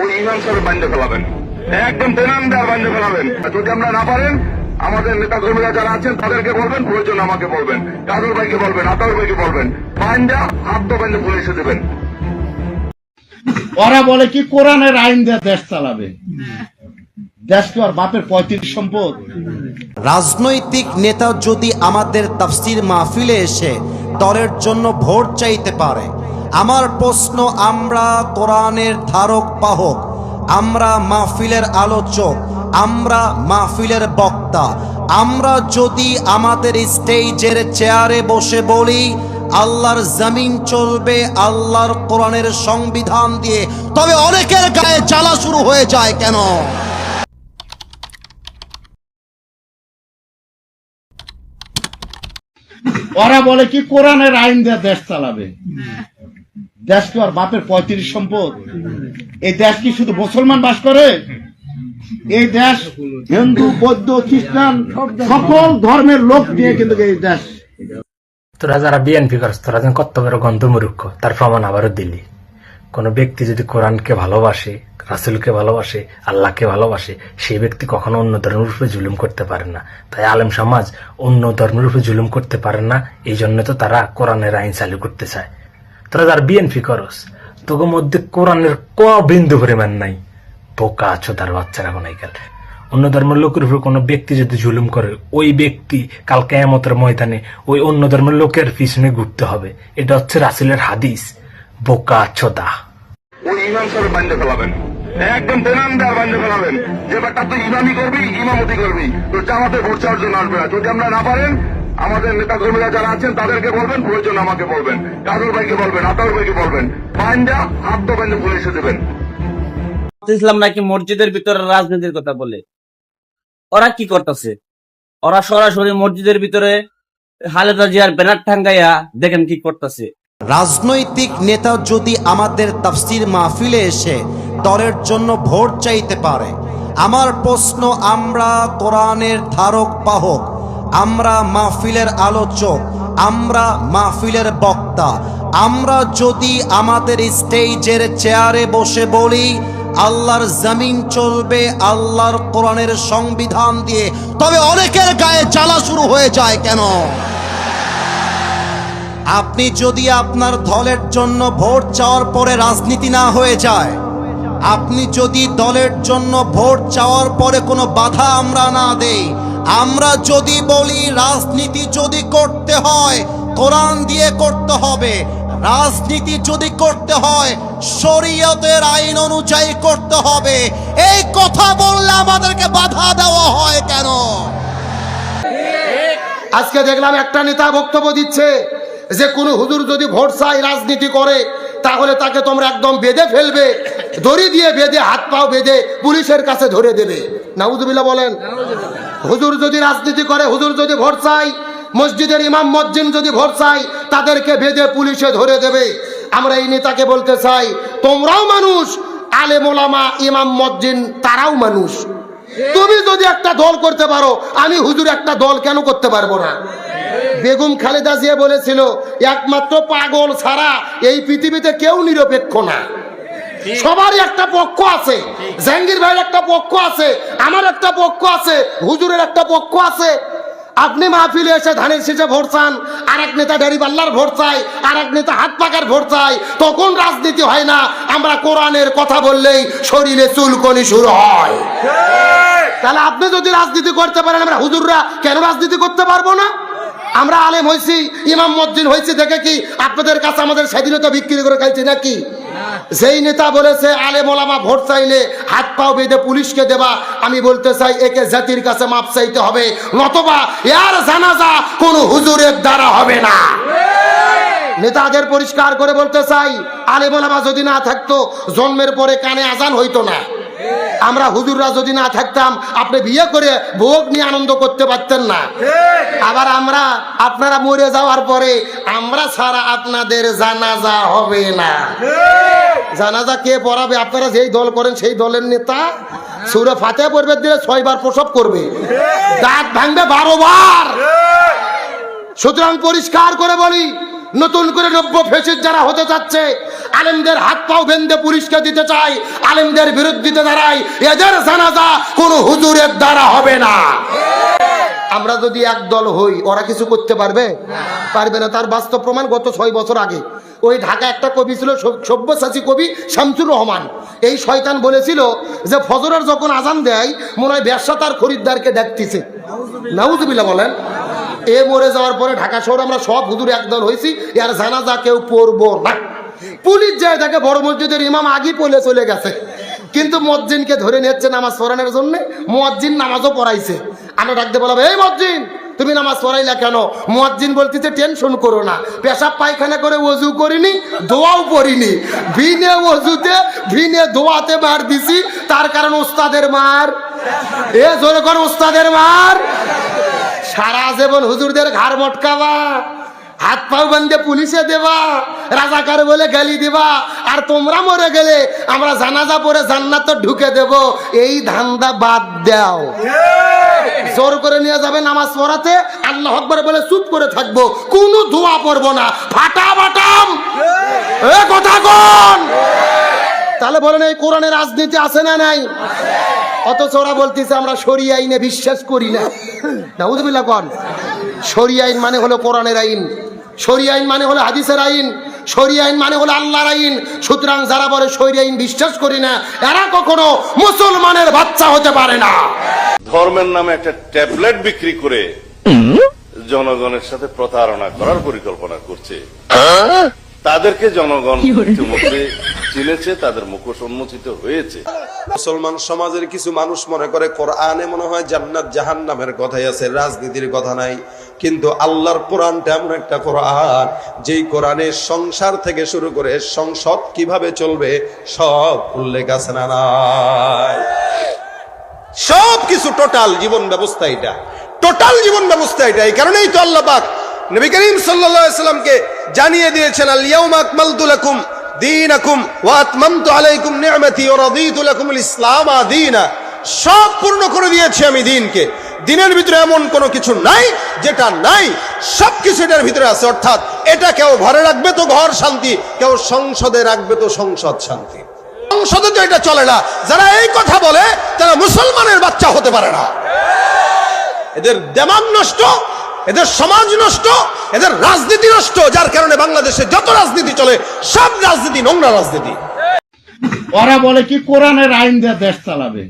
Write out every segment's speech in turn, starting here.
ওই ইমাম সাহেব বান্ধে ফেলাবেন। একদম বান্ধে ফেলাবেন। যদি আমরা না পারেন আমাদের নেতা কর্মীরা যারা আছেন তাদেরকে বলবেন প্রয়োজন আমাকে বলবেন কাদুর ভাইকে বলবেন আতার ভাইকে বলবেন। বান্ধে পুলিশে দেবেন। ওরা বলে কি কোরআনের আইন দিয়ে দেশ চালাবে? দেশ কি আর বাপের পঁয়ত্রিশ সম্পদ? রাজনৈতিক নেতা যদি আমাদের তাফসির মাহফিলে এসে দলের জন্য ভোট চাইতে পারে আমার প্রশ্ন আমরা কোরআনের ধারক বাহক আমরা মাহফিলের আলোচক আমরা মাহফিলের বক্তা আমরা যদি আমাদের স্টেজের চেয়ারে বসে বলি আল্লাহর জমিন চলবে আল্লাহর কোরআনের সংবিধান দিয়ে তবে অনেকের গায়ে জ্বালা শুরু হয়ে যায় কেন? ওরা বলে কি কোরআনের আইন দিয়ে দেশ চালাবে? দেশ কি আর বাপের পঁয়ত্রিশ সম্পদ? এই দেশ কি শুধু মুসলমান বাস করে? এই দেশ হিন্দু, বৌদ্ধ, খ্রিস্টান, সকল ধর্মের লোক নিয়ে কিন্তু এই দেশ। তোরা যারা বিএনপি করছ তোরা যেন কত গন্ধমূর্খ, তার প্রমাণ আবারও দিলি। কোন ব্যক্তি যদি কোরআনকে ভালোবাসে, রাসুলকে ভালোবাসে, আল্লাহকে ভালোবাসে, সেই ব্যক্তি কখনো অন্য ধর্মের উপরে জুলুম করতে পারে না। তাই আলেম সমাজ অন্য ধর্মের উপরে জুলুম করতে পারে না এই জন্য তো তারা কোরআনের আইন চালু করতে চায়। তোরা যারা বিএনপি করস তোকে মধ্যে কোরআনের ক বিন্দু পরিমাণ নাই। বোকা আছো তার বাচ্চারা কোনাইকাল অন্য ধর্মের লোকের উপর কোনো ব্যক্তি যদি জুলুম করে, ওই ব্যক্তি কাল কেয়ামতের ময়দানে ওই অন্য ধর্মের লোকের পিছনে ঘুরতে হবে। এটা হচ্ছে রাসুলের হাদিস। বোকা ছোদা ওই একদম করবি, ইমামতি করবি। জামাতে ভোট চাওয়ার জন্য আসবে যদি আমরা না পারেন আমাদের নেতা কর্মীরা যারা আছেন তাদেরকে বলবেন প্রয়োজন আমাকে বলবেন। কাদুর ভাইকে বলবেন আতার ভাইকে বলবেন। বান্ধা হাত তো বান্ধে পুলিশে দেবেন। ইসলাম নাকি মসজিদের ভিতরে রাজনীতির কথা বলে? ওরা কি করতেছে? ওরা সরাসরি মসজিদের ভিতরে হালেদা জিয়ার ব্যানার ঠাঙ্গাইয়া দেখেন কি করতেছে। রাজনৈতিক নেতা যদি আমাদের তাফসির মাহফিলে এসে দলের জন্য ভোট চাইতে পারে আমার প্রশ্ন আমরা কোরআনের ধারক বাহক আমরা মাহফিলের আলোচক আমরা মাহফিলের বক্তা। আমরা যদি আমাদের স্টেজের চেয়ারে বসে বলি, আল্লাহর জমিন চলবে, আল্লাহর কোরআনের সংবিধান দিয়ে, তবে অনেকের গায়ে জ্বালা শুরু হয়ে যায় কেন? আপনি যদি আপনার দলের জন্য ভোট চাওয়ার পরে রাজনীতি না হয়ে যায়, আপনি যদি দলের জন্য ভোট চাওয়ার পরে কোনো বাধা আমরা না দেই আমরা যদি বলি, রাজনীতি যদি করতে হয়, কোরআন দিয়ে করতে হবে। রাজনীতি যদি করতে হয়, শরীয়তের আইন অনুযায়ী করতে হবে। এই কথা বললে আমাদেরকে বাধা দেওয়া হয় কেন? আজকে দেখলাম একটা নেতা বক্তব্য দিচ্ছে যে, কোনো হুজুর যদি ভোট চাই রাজনীতি করে, তাহলে তাকে তোমরা একদম বেঁধে ফেলবে। দড়ি দিয়ে বেঁধে হাত পাও বেঁধে পুলিশের কাছে ধরে দেবে। নাউজুবিল্লাহ বলেন। হুজুর যদি রাজনীতি করে, হুজুর যদি ভোট চাই মসজিদের ইমাম মজ্জিন যদি ভোট চাই তাদেরকে বেঁধে পুলিশে ধরে দেবে। আমরা এই নেতাকে বলতে চাই, তোমরাও মানুষ আলেমোলামা ইমাম মজ্জিন তারাও মানুষ। তুমি যদি একটা দল করতে পারো, আমি হুজুর একটা দল কেন করতে পারব না? বেগম খালেদা জিয়া বলেছিল, একমাত্র পাগল ছাড়া এই পৃথিবীতে কেউ নিরপেক্ষ না। সবারই একটা পক্ষ আছে। জাহাঙ্গীর ভাইয়ের একটা পক্ষ আছে আমার একটা পক্ষ আছে হুজুরের একটা পক্ষ আছে। আপনি মাহফিলে এসে ধানের শীষে ভোট চান আর এক নেতা ডারি পাল্লার ভোট চাই আর এক নেতা হাত পাকার ভোট চাই তখন রাজনীতি হয় না। আমরা কোরআনের কথা বললেই শরীরে চুলকনি শুরু হয়। তাহলে আপনি যদি রাজনীতি করতে পারেন আমরা হুজুররা কেন রাজনীতি করতে পারব না? আমরা আলেম হয়েছি ইমাম মদ্দিন হয়েছি দেখে কি আপনাদের কাছে আমাদের স্বাধীনতা বিক্রি করে খাইছি নাকি? যেই নেতা বলেছে আলেম ওলামা ভোট চাইলে হাত পাও বেঁধে পুলিশকে দেবা। আমি বলতে চাই, একে জাতির কাছে মাপ চাইতে হবে। নতবা এর জানাজা কোন হুজুরের দ্বারা হবে না। নেতাদের পরিষ্কার করে বলতে চাই আলেম ওলামা যদি না থাকতো, জন্মের পরে কানে আজান হইতো না। আমরা হুজুররা যদি না থাকতাম, আপনি বিয়ে করে ভোগ নিয়ে আনন্দ করতে পারতেন না। আবার আমরা, আপনারা মরে যাওয়ার পরে, আমরা ছাড়া আপনাদের জানাজা হবে না। জানাজা কে পড়াবে? আপনারা যেই দল করেন, সেই দলের নেতা সুরে ফাতে পড়বে, দিলে ছয়বার প্রসব করবে। দাঁত ভাঙবে বারো বার। সুতরাং পরিষ্কার করে বলি, নতুন করে নব্য ফেসির যারা হতে যাচ্ছে আলেমদের হাত পাও বেঁধে পুলিশকে দিতে চাই, আলেমদের বিরুদ্ধিতে দাঁড়ায় এদের জানাজা কোনো হুজুরের দ্বারা হবে না। আমরা যদি এক দল হই, ওরা কিছু করতে পারবে? পারবে না। তার বাস্তব প্রমাণ গত ছয় বছর আগে। ওই ঢাকা একটা কবি ছিল সব্যসাচী কবি শামসুর রহমান। এই শয়তান বলেছিল যে, ফজরের যখন আজান দেয়, মনে হয় ব্যবসা তার খরিদ্দারকে ডাকতেছে। নাউজুবিল্লাহ বলেন। এ মরে যাওয়ার পরে ঢাকা শহর আমরা সব হুজুর একদল হয়েছি, এর জানাজা কেউ পড়ব না। পুলিশ যায় তাকে বড় মসজিদের ইমাম আগে পলে চলে গেছে। কিন্তু মজ্জিনকে ধরে নিচ্ছে নামাজ পড়ানোর জন্য। মজ্জিন নামাজও পড়াইছে। আমরা ডাকতে বলব, এই মজ্জিন তুমি নামাজ পড়াইলা কেন? মুয়াজ্জিন বলতেছে, টেনশন করো না, পেশাব পায়খানা করে ওযু করিনি, দোয়াও পড়িনি ভিনে ওযুতে ভিনে দোয়াতে মার দিছি, তার কারণ ওস্তাদের মার। এ জোরে কর ওস্তাদের মার। সারা জীবন হুজুরদের ঘাড় মটকাবা, হাত পাও বান্ধে পুলিশে দেবা, রাজাকার বলে গালি দিবা, আর তোমরা মরে গেলে আমরা জানাজা পরে জান্নাত ঢুকে দেব, এই ধান্দা বাদ দাও। জোর করে নিয়ে যাবে নামাজ পড়াতে? আল্লাহ আকবর বলে চুপ করে থাকব কোনো দোয়া পড়ব না। ফাটা বাটাম। এ কথা কোন? তাহলে বলেন এই কোরআনের রাজনীতি আছে না নাই? অথচ ওরা বলতেছে আমরা সরি আইনে বিশ্বাস করি না। নাউজুবিল্লাহ কন? সরি আইন মানে হলো কোরআনের আইন। সরি আইন মানে হলো হাদিসের আইন। সরি আইন মানে হলো আল্লাহর আইন। সুতরাং যারা বলে সরি আইন বিশ্বাস করি না এরা কখনো মুসলমানের বাচ্চা হতে পারে না। ধর্মের নামে একটা ট্যাবলেট বিক্রি করে জনগণের সাথে প্রতারণা করার পরিকল্পনা করছে। তাদেরকে জনগণ ইতিমধ্যে চিনেছে তাদের মুখোশ উন্মোচিত হয়েছে। মুসলমান সমাজের কিছু মানুষ মনে করে কোরআনে মনে হয় জান্নাত জাহান্নামের কথাই আছে রাজনীতির কথা নাই। কিন্তু আল্লাহর কোরআনটা এমন একটা কোরআন যেই কোরআনে সংসার থেকে শুরু করে সংসদ কীভাবে চলবে সব উল্লেখ আছে না নাই। সব কিছু টোটাল জীবন ব্যবস্থা এটা। টোটাল জীবন ব্যবস্থা এটা। এই কারণেই তো আল্লাহ পাক নবী করিম সাল্লামকে জানিয়ে দিয়েছেন আলিয়াউমা আকমালতু লাকুম দীনাকুম ওয়া আতমামতু আলাইকুম নি'মাতি ওয়া রাদিতু লাকুমুল ইসলাম দীনা। সব পূর্ণ করে দিয়েছি আমি দিনকে। দিনের ভিতরে এমন কোনো কিছু নাই, যেটা নাই সব কিছু এটার ভিতরে আছে। অর্থাৎ এটা কেউ ঘরে রাখবে তো ঘর শান্তি, কেউ সংসদে রাখবে তো সংসদ শান্তি। সংসদে তো এটা চলে না। যারা এই কথা বলে তারা মুসলমানের বাচ্চা হতে পারে না। এদের দেমাগ নষ্ট এদের সমাজ নষ্ট এদের রাজনীতি নষ্ট যার কারণে বাংলাদেশে যত রাজনীতি চলে সব রাজনীতি নোংরা রাজনীতি। ওরা বলে কি কোরআনের আইন দিয়ে দেশ চালাবে?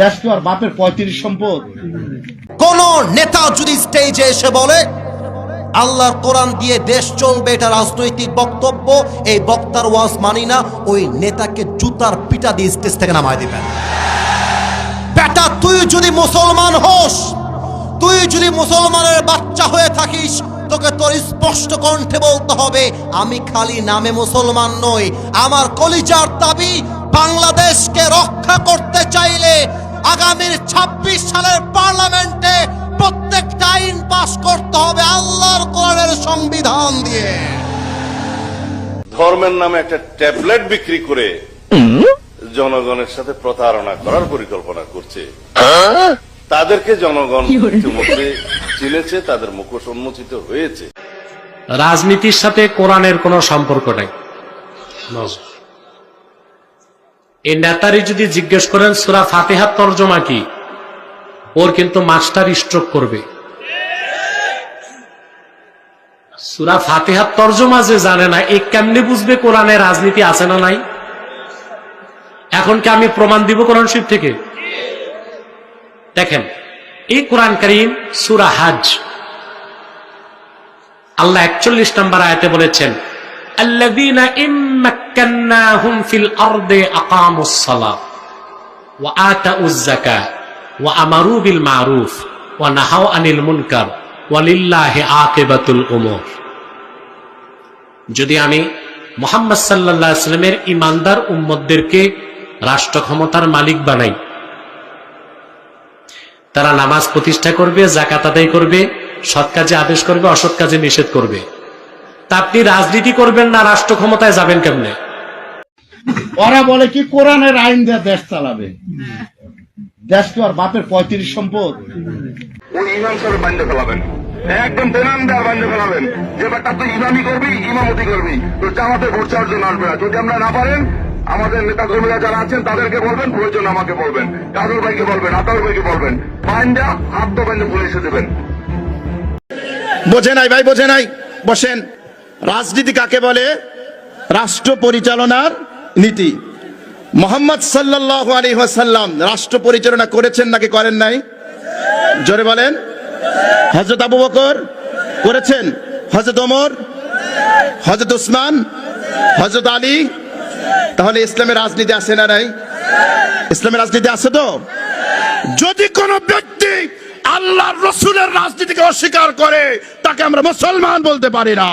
দেশ তো আর বাপের পঁয়ত্রিশ সম্পদ। কোন নেতা যদি স্টেজে এসে বলে আল্লাহর কোরআন দিয়ে দেশ চলবে এটা রাজনৈতিক বক্তব্য, এই বক্তার ওয়াজ মানি না, ওই নেতাকে জুতার পিটা দিয়ে স্টেজ থেকে নামায় দিবেন। বেটা, তুই যদি মুসলমান হোস, তুই যদি মুসলমানের বাচ্চা হয়ে থাকিস, তোকে তোর স্পষ্ট কণ্ঠে বলতে হবে, আমি খালি নামে মুসলমান নই, আমার কলিজার দাবি, বাংলাদেশকে রক্ষা করতে চাইলে আগামীর ২৬ সালের পার্লামেন্টে প্রত্যেকটা আইন পাস করতে হবে আল্লাহর কোরআনের সংবিধান দিয়ে। ধর্মের নামে একটা ট্যাবলেট বিক্রি করে জনগণের সাথে প্রতারণা করার পরিকল্পনা করছে। তাদেরকে জনগণ ইতিমধ্যে চিনেছে তাদের মুখোশ উন্মোচিত হয়েছে। রাজনীতির সাথে কোরআনের কোনো সম্পর্ক নাই। এই নেতারি যদি জিজ্ঞেস করেন সুরা ফাতেহার তর্জমা কি? ওর কিন্তু মাস্টার স্ট্রোক করবে সুরা ফাতেহার তর্জমা যে জানে না এ কেমনে বুঝবে কোরআনে রাজনীতি আছে না নাই এখন কি আমি প্রমাণ দিব কোরআন শিব থেকে দেখেন এই কোরআন করিম সুরা হাজ আল্লাহ একচল্লিশ নম্বর আয়াতে বলেছেন الذين إن مكناهم في الأرض أقاموا الصلاة وآتوا الزكاة ও আমারু বিল মারুফ ও নাহাও আনিল মুনকার ওয়ালিল্লাহে আকেবাতুল ওমর যদি আমি মোহাম্মদ সাল্লা সাল্লামের ইমানদার উম্মদদেরকে রাষ্ট্র ক্ষমতার মালিক বানাই। তারা নামাজ প্রতিষ্ঠা করবে জাকাত আদায় করবে সৎ কাজে আদেশ করবে অসৎ কাজে নিষেধ করবে। তা আপনি রাজনীতি করবেন না রাষ্ট্র ক্ষমতায় যাবেন কেমনে? ওরা বলে কি কোরআনের আইন দিয়ে দেশ চালাবে। হ্যাঁ। দেশ তো আর বাপের পঁয়ত্রিশ সম্পদ। ওই ইমাম সাহেব বান্ধে ফেলাবেন। একদম বেনামদার বন্ধ করাবেন যে বেটা তুই ইমামি করবি ইমামতি করবি। তো জামাতে ভোট চাওয়ার জন্য আসবে না। যদি আমরা না পারেন আমাদের নেতা কর্মীরা যারা আছেন তাদেরকে বলবেন প্রয়োজন আমাকে বলবেন। কাজল ভাইকে বলবেন আতাউর ভাইকে বলবেন। বাইন্দা হাত তো পুলিশে দেবেন। বোঝে নাই ভাই বোঝে নাই। বসেন। রাজনীতি কাকে বলে? রাষ্ট্র পরিচালনার নীতি। মোহাম্মদ সাল্লাহ আলী সাল্লাম রাষ্ট্র পরিচালনা করেছেন নাকি করেন নাই? জোরে বলেন। হজরত আবু বকর করেছেন? হজরত ওমর? হজরত উসমান হজরত আলী? তাহলে ইসলামের রাজনীতি আছে না নাই? ইসলামের রাজনীতি আছে তো? যদি কোন ব্যক্তি আল্লাহর রসুলের রাজনীতিকে অস্বীকার করে, তাকে আমরা মুসলমান বলতে পারি না।